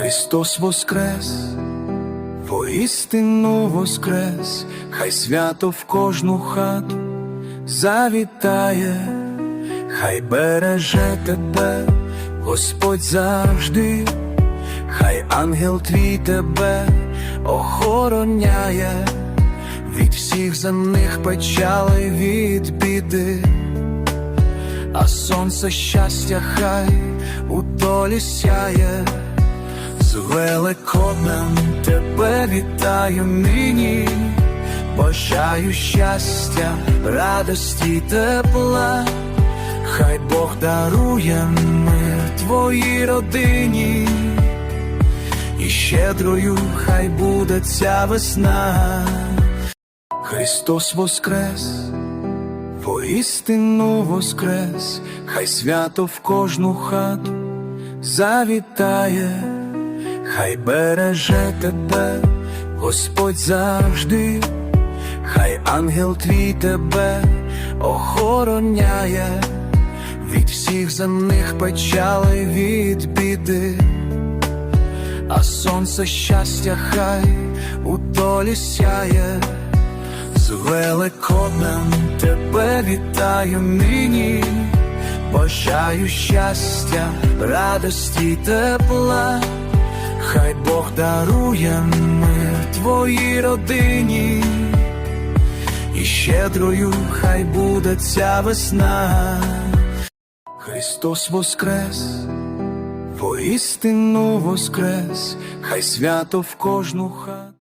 Христос воскрес, воістину воскрес, хай свято в кожну хату завітає, хай береже тебе, Господь завжди, хай ангел твій тебе охороняє від всіх земних печалей від біди. А сонце щастя хай у долі сяє, великоднем тебе вітаю нині, бажаю щастя, радості, тепла, хай Бог дарує мир твоїй родині, і щедрою хай буде ця весна. Христос воскрес, Воістину воскрес, хай свято в кожну хату завітає, хай береже тебе, Господь завжди, хай ангел твій тебе охороняє. Від всіх земних печалей від біди, а сонце щастя хай у долі сяє. З великоднем тебе вітаю нині, бажаю щастя, радості тепла, хай Бог дарує мир твоїй родині, і щедрою хай буде ця весна. Христос воскрес, воістину воскрес, хай свято в кожну хату.